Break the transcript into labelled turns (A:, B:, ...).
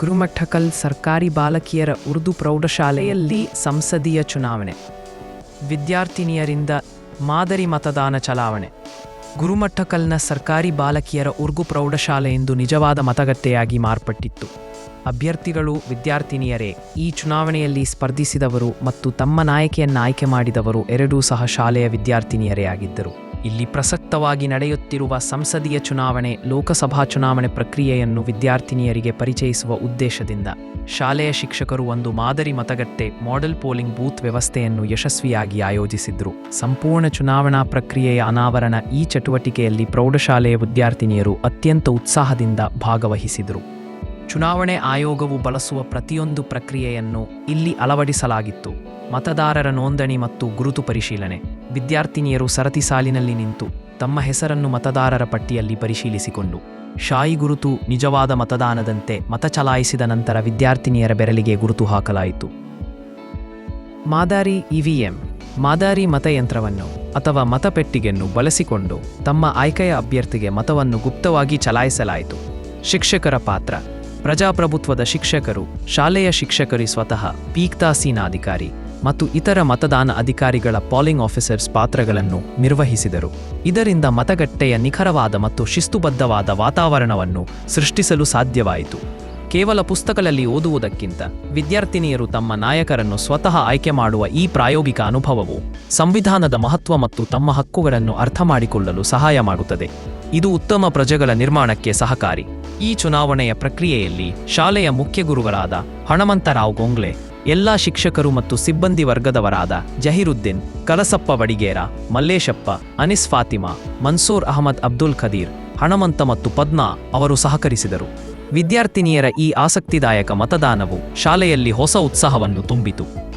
A: ಗುರುಮಠಕಲ್ ಸರ್ಕಾರಿ ಬಾಲಕಿಯರ ಉರ್ದು ಪ್ರೌಢಶಾಲೆಯಲ್ಲಿ ಸಂಸದೀಯ ಚುನಾವಣೆ. ವಿದ್ಯಾರ್ಥಿನಿಯರಿಂದ ಮಾದರಿ ಮತದಾನ ಚಲಾವಣೆ. ಗುರುಮಠಕಲ್ನ ಸರ್ಕಾರಿ ಬಾಲಕಿಯರ ಉರ್ಗು ಪ್ರೌಢಶಾಲೆ ಇಂದು ನಿಜವಾದ ಮತಗಟ್ಟೆಯಾಗಿ ಮಾರ್ಪಟ್ಟಿತ್ತು. ಅಭ್ಯರ್ಥಿಗಳು, ವಿದ್ಯಾರ್ಥಿನಿಯರೇ, ಈ ಚುನಾವಣೆಯಲ್ಲಿ ಸ್ಪರ್ಧಿಸಿದವರು ಮತ್ತು ತಮ್ಮ ನಾಯಕಿಯನ್ನು ಆಯ್ಕೆ ಮಾಡಿದವರು ಎರಡೂ ಸಹ ಶಾಲೆಯ ವಿದ್ಯಾರ್ಥಿನಿಯರೇ ಆಗಿದ್ದರು. ಇಲ್ಲಿ ಪ್ರಸಕ್ತವಾಗಿ ನಡೆಯುತ್ತಿರುವ ಸಂಸದೀಯ ಚುನಾವಣೆ, ಲೋಕಸಭಾ ಚುನಾವಣೆ ಪ್ರಕ್ರಿಯೆಯನ್ನು ವಿದ್ಯಾರ್ಥಿನಿಯರಿಗೆ ಪರಿಚಯಿಸುವ ಉದ್ದೇಶದಿಂದ ಶಾಲೆಯ ಶಿಕ್ಷಕರು ಒಂದು ಮಾದರಿ ಮತಗಟ್ಟೆ, ಮಾಡೆಲ್ ಪೋಲಿಂಗ್ ಬೂತ್ ವ್ಯವಸ್ಥೆಯನ್ನು ಯಶಸ್ವಿಯಾಗಿ ಆಯೋಜಿಸಿದ್ರು. ಸಂಪೂರ್ಣ ಚುನಾವಣಾ ಪ್ರಕ್ರಿಯೆಯ ಅನಾವರಣ ಈ ಚಟುವಟಿಕೆಯಲ್ಲಿ ಪ್ರೌಢಶಾಲೆಯ ವಿದ್ಯಾರ್ಥಿನಿಯರು ಅತ್ಯಂತ ಉತ್ಸಾಹದಿಂದ ಭಾಗವಹಿಸಿದರು. ಚುನಾವಣೆ ಆಯೋಗವು ಬಳಸುವ ಪ್ರತಿಯೊಂದು ಪ್ರಕ್ರಿಯೆಯನ್ನು ಇಲ್ಲಿ ಅಳವಡಿಸಲಾಗಿತ್ತು. ಮತದಾರರ ನೋಂದಣಿ ಮತ್ತು ಗುರುತು ಪರಿಶೀಲನೆ. ವಿದ್ಯಾರ್ಥಿನಿಯರು ಸರತಿ ಸಾಲಿನಲ್ಲಿ ನಿಂತು ತಮ್ಮ ಹೆಸರನ್ನು ಮತದಾರರ ಪಟ್ಟಿಯಲ್ಲಿ ಪರಿಶೀಲಿಸಿಕೊಂಡು, ಶಾಯಿ ಗುರುತು ನಿಜವಾದ ಮತದಾನದಂತೆ ಮತ ಚಲಾಯಿಸಿದ ನಂತರ ವಿದ್ಯಾರ್ಥಿನಿಯರ ಬೆರಳಿಗೆ ಗುರುತು ಹಾಕಲಾಯಿತು. ಮಾದಾರಿ ಇವಿಎಂ, ಮಾದಾರಿ ಮತಯಂತ್ರವನ್ನು ಅಥವಾ ಮತಪೆಟ್ಟಿಗೆಯನ್ನು ಬಳಸಿಕೊಂಡು ತಮ್ಮ ಆಯ್ಕೆಯ ಅಭ್ಯರ್ಥಿಗೆ ಮತವನ್ನು ಗುಪ್ತವಾಗಿ ಚಲಾಯಿಸಲಾಯಿತು. ಶಿಕ್ಷಕರ ಪಾತ್ರ, ಪ್ರಜಾಪ್ರಭುತ್ವದ ಶಿಕ್ಷಕರು, ಶಾಲೆಯ ಶಿಕ್ಷಕರು ಸ್ವತಃ ಪೀಕ್ತಾಸೀನಾಧಿಕಾರಿ ಮತ್ತು ಇತರ ಮತದಾನ ಅಧಿಕಾರಿಗಳ ಪಾಲಿಂಗ್ ಆಫೀಸರ್ಸ್ ಪಾತ್ರಗಳನ್ನು ನಿರ್ವಹಿಸಿದರು. ಇದರಿಂದ ಮತಗಟ್ಟೆಯ ನಿಖರವಾದ ಮತ್ತು ಶಿಸ್ತುಬದ್ಧವಾದ ವಾತಾವರಣವನ್ನು ಸೃಷ್ಟಿಸಲು ಸಾಧ್ಯವಾಯಿತು. ಕೇವಲ ಪುಸ್ತಕಗಳಲ್ಲಿ ಓದುವುದಕ್ಕಿಂತ ವಿದ್ಯಾರ್ಥಿನಿಯರು ತಮ್ಮ ನಾಯಕರನ್ನು ಸ್ವತಃ ಆಯ್ಕೆ ಮಾಡುವ ಈ ಪ್ರಾಯೋಗಿಕ ಅನುಭವವು ಸಂವಿಧಾನದ ಮಹತ್ವ ಮತ್ತು ತಮ್ಮ ಹಕ್ಕುಗಳನ್ನು ಅರ್ಥ ಮಾಡಿಕೊಳ್ಳಲು ಸಹಾಯ ಮಾಡುತ್ತದೆ. ಇದು ಉತ್ತಮ ಪ್ರಜೆಗಳ ನಿರ್ಮಾಣಕ್ಕೆ ಸಹಕಾರಿ. ಈ ಚುನಾವಣೆಯ ಪ್ರಕ್ರಿಯೆಯಲ್ಲಿ ಶಾಲೆಯ ಮುಖ್ಯ ಗುರುಗಳಾದ ಹಣಮಂತರಾವ್ ಗೊಂಗ್ಲೆ ಎಲ್ಲಾ ಶಿಕ್ಷಕರು ಮತ್ತು ಸಿಬ್ಬಂದಿ ವರ್ಗದವರಾದ ಜಹೀರುದ್ದೀನ್, ಕಲಸಪ್ಪ ವಡಿಗೇರ, ಮಲ್ಲೇಶಪ್ಪ, ಅನಿಸ್ ಫಾತಿಮಾ, ಮನ್ಸೂರ್ ಅಹಮದ್ ಅಬ್ದುಲ್ ಖದೀರ್, ಹಣಮಂತ ಮತ್ತು ಪದ್ಮಾ ಅವರು ಸಹಕರಿಸಿದರು. ವಿದ್ಯಾರ್ಥಿನಿಯರ ಈ ಆಸಕ್ತಿದಾಯಕ ಮತದಾನವು ಶಾಲೆಯಲ್ಲಿ ಹೊಸ ಉತ್ಸಾಹವನ್ನು ತುಂಬಿತು.